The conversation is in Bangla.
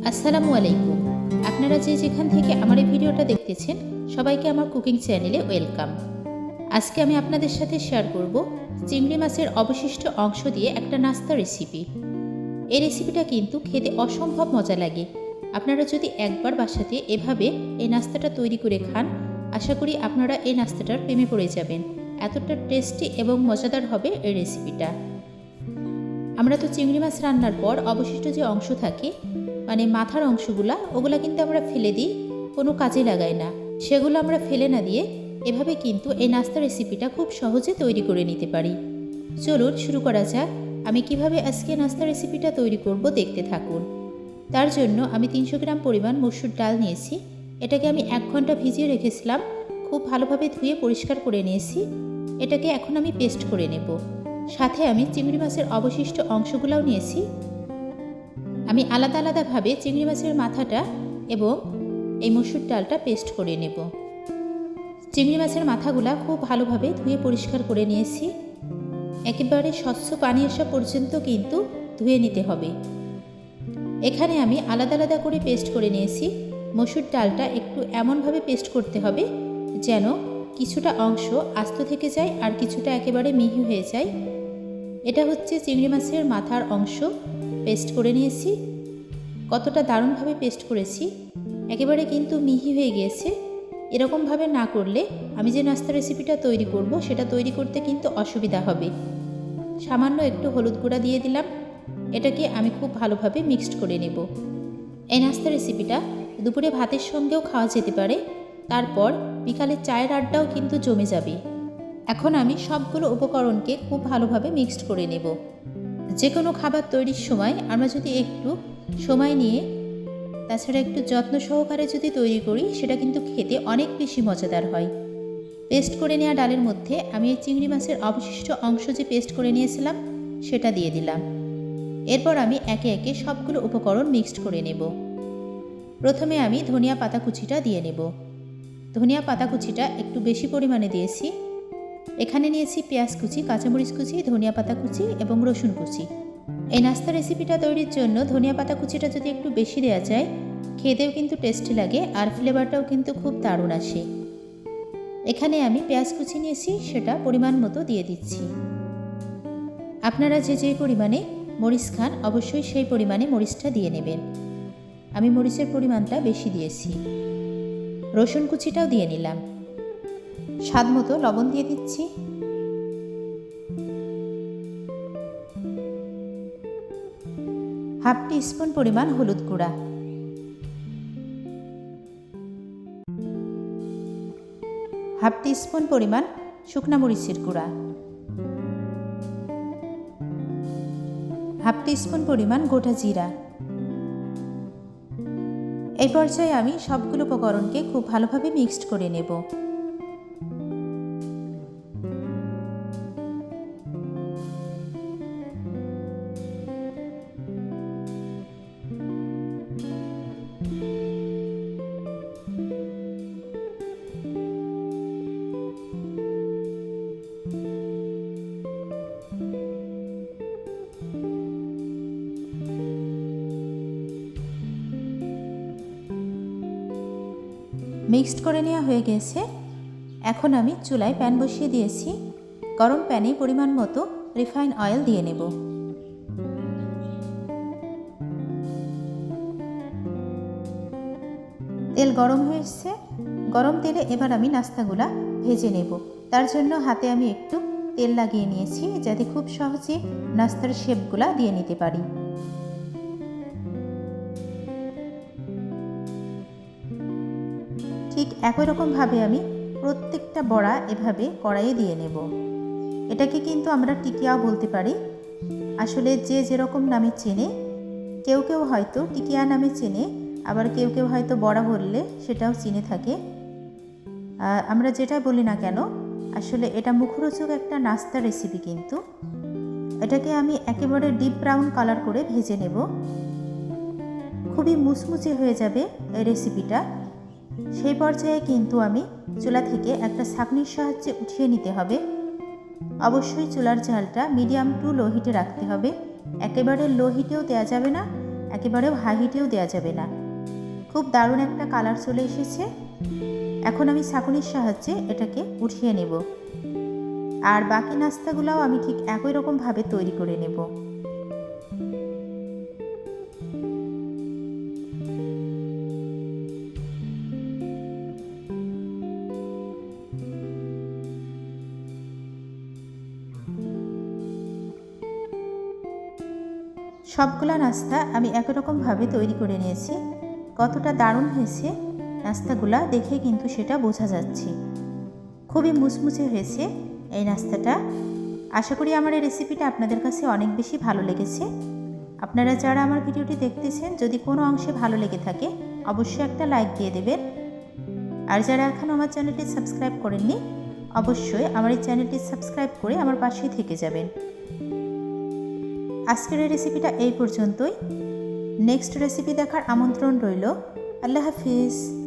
আসসালামু আলাইকুম। আপনারা যে যেখান থেকে আমার এই ভিডিওটা দেখতেছেন, সবাইকে আমার কুকিং চ্যানেলে ওয়েলকাম। আজকে আমি আপনাদের সাথে শেয়ার করব চিংড়ি মাছের অবশিষ্ট অংশ দিয়ে একটা নাস্তা রেসিপি। এই রেসিপিটা কিন্তু খেতে অসম্ভব মজা লাগে। আপনারা যদি একবার বাসাতে এভাবে এই নাস্তাটা তৈরি করে খান, আশা করি আপনারা এই নাস্তাটার প্রেমে পড়ে যাবেন। এতটা টেস্টি এবং মজাদার হবে এই রেসিপিটা। আমরা তো চিংড়ি মাছ রান্নার পর অবশিষ্ট যে অংশ থাকে মানে মাথার অংশগুলা, ওগুলা কিন্তু আমরা ফেলে দিই, কোনো কাজে লাগাই না। সেগুলো আমরা ফেলে না দিয়ে এভাবে কিন্তু এই নাস্তা রেসিপিটা খুব সহজে তৈরি করে নিতে পারি। চলুন শুরু করা যাক, আমি কীভাবে আজকে নাস্তা রেসিপিটা তৈরি করব দেখতে থাকুন। তার জন্য আমি তিনশো গ্রাম পরিমাণ মসুর ডাল নিয়েছি, এটাকে আমি এক ঘণ্টা ভিজিয়ে রেখেছিলাম, খুব ভালোভাবে ধুয়ে পরিষ্কার করে নিয়েছি, এটাকে এখন আমি পেস্ট করে নেব। সাথে আমি চিংড়ি মাছের অবশিষ্ট অংশগুলোও নিয়েছি আমি আলাদা আলাদাভাবে চিংড়ি মাছের মাথাটা এবং এই মসুর ডালটা পেস্ট করে নেব। চিংড়ি মাছের মাথাগুলা খুব ভালোভাবে ধুয়ে পরিষ্কার করে নিয়েছি। একেবারে স্বচ্ছ পানি আসা পর্যন্ত কিন্তু ধুয়ে নিতে হবে। এখানে আমি আলাদা আলাদা করে পেস্ট করে নিয়েছি। মসুর ডালটা একটু এমনভাবে পেস্ট করতে হবে যেন কিছুটা অংশ আস্ত থেকে যায় আর কিছুটা একেবারে মিহি হয়ে যায়। এটা হচ্ছে চিংড়ি মাছের মাথার অংশ। পেস্ট করে নিয়েছি। কতটা দারুণভাবে পেস্ট করেছি। একেবারে কিন্তু মিহি হয়ে গিয়েছে। এরকমভাবে না করলে আমি যে নাস্তা রেসিপিটা তৈরি করব, সেটা তৈরি করতে কিন্তু অসুবিধা হবে। সামান্য একটু হলুদ গুঁড়া দিয়ে দিলাম। এটাকে আমি খুব ভালোভাবে মিক্সড করে নেব। এই নাস্তা রেসিপিটা দুপুরে ভাতের সঙ্গেও খাওয়া যেতে পারে। তারপর বিকালে চায়ের আড্ডাও কিন্তু জমে যাবে। এখন আমি সবগুলো উপকরণকে খুব ভালোভাবে মিক্সড করে নেব। যে কোনো খাবার তৈরির সময় আমরা যদি একটু সময় নিয়ে, তাছাড়া একটু যত্ন সহকারে যদি তৈরি করি, সেটা কিন্তু খেতে অনেক বেশি মজাদার হয়। পেস্ট করে নেওয়া ডালের মধ্যে আমি এই চিংড়ি মাছের অবশিষ্ট অংশ যে পেস্ট করে নিয়েছিলাম, সেটা দিয়ে দিলাম। এরপর আমি একে একে সবগুলো উপকরণ মিক্সড করে নেব। প্রথমে আমি ধনিয়া পাতা কুচিটা দিয়ে নেব। ধনিয়া পাতা কুচিটা একটু বেশি পরিমাণে দিয়েছি। এখানে নিয়েছি পেঁয়াজ কুচি, কাঁচামরিচ কুচি, ধনিয়া পাতা কুচি এবং রসুন কুচি। এই নাস্তা রেসিপিটা তৈরির জন্য ধনিয়া পাতা কুচিটা যদি একটু বেশি দেওয়া যায়, খেতেও কিন্তু টেস্টি লাগে আর ফ্লেভারটাও কিন্তু খুব দারুণ আসে। এখানে আমি পেঁয়াজ কুচি নিয়েছি, সেটা পরিমাণ মতো দিয়ে দিচ্ছি। আপনারা যে যে পরিমাণে মরিচ খান, অবশ্যই সেই পরিমাণে মরিচটা দিয়ে নেবেন। আমি মরিচের পরিমাণটা বেশি দিয়েছি। রসুন কুচিটাও দিয়ে নিলাম। স্বাদ মতো লবণ দিয়ে দিচ্ছি। হাফ টি স্পুন পরিমাণ হলুদ গুঁড়া। হাফ টি স্পুন পরিমাণ শুকনা মরিচের গুঁড়া। হাফ টি স্পুন পরিমাণ গোটা জিরা। এই পর্যায়ে আমি সবগুলো উপকরণকে খুব ভালোভাবে মিক্সড করে নেব। মিক্সড করে নেওয়া হয়ে গেছে। এখন আমি চুলায় প্যান বসিয়ে দিয়েছি। গরম প্যানে পরিমাণ মতো রিফাইন অয়েল দিয়ে নেব। তেল গরম হয়ে এসছে গরম তেলে এবার আমি নাস্তাগুলা ভেজে নেব। তার জন্য হাতে আমি একটু তেল লাগিয়ে নিয়েছি যাতে খুব সহজে নাস্তার শেপগুলা দিয়ে নিতে পারি। একই রকমভাবে আমি প্রত্যেকটা বড়া এভাবে কড়াইয়ে দিয়ে নেব। এটাকে কিন্তু আমরা টিকিয়াও বলতে পারি। আসলে যে যেরকম নামে চেনে, কেউ কেউ হয়তো টিকিয়া নামে চেনে, আবার কেউ কেউ হয়তো বড়া বললে সেটাও চিনে থাকে। আমরা যেটা বলি না কেন, আসলে এটা মুখরোচক একটা নাস্তা রেসিপি কিন্তু। এটাকে আমি একেবারে ডিপ ব্রাউন কালার করে ভেজে নেব। খুবই মুচমুচে হয়ে যাবে এই রেসিপিটা সেই পর্যায়ে কিন্তু আমি চুলা থেকে একটা ছাঁকনির সাহায্যে উঠিয়ে নিতে হবে। অবশ্যই চুলার ঝালটা মিডিয়াম টু লো হিটে রাখতে হবে। একেবারে লো হিটেও দেওয়া যাবে না একেবারেও হাই হিটেও দেওয়া যাবে না। খুব দারুণ একটা কালার চলে এসেছে। এখন আমি ছাঁকুনির সাহায্যে এটাকে উঠিয়ে নেব। আর বাকি নাস্তাগুলোও আমি ঠিক একই রকমভাবে তৈরি করে নেব। সবগুলা নাস্তা আমি একই রকমভাবে তৈরি করে নিয়েছি। কতটা দারুণ হয়েছে নাস্তাগুলা দেখে কিন্তু সেটা বোঝা যাচ্ছে। খুবই মুচমুচে হয়েছে এই নাস্তাটা। আশা করি আমার এই রেসিপিটা আপনাদের কাছে অনেক বেশি ভালো লেগেছে। আপনারা যারা আমার ভিডিওটি দেখতেছেন, যদি কোনো অংশে ভালো লেগে থাকে, অবশ্যই একটা লাইক দিয়ে দেবেন। আর যারা এখনও আমার চ্যানেলটি সাবস্ক্রাইব করেননি, অবশ্যই আমার এই চ্যানেলটি সাবস্ক্রাইব করে আমার পাশেই থেকে যাবেন। আজকের রেসিপিটা এই পর্যন্তই। নেক্সট রেসিপি দেখার আমন্ত্রণ রইল। আল্লাহ হাফিজ।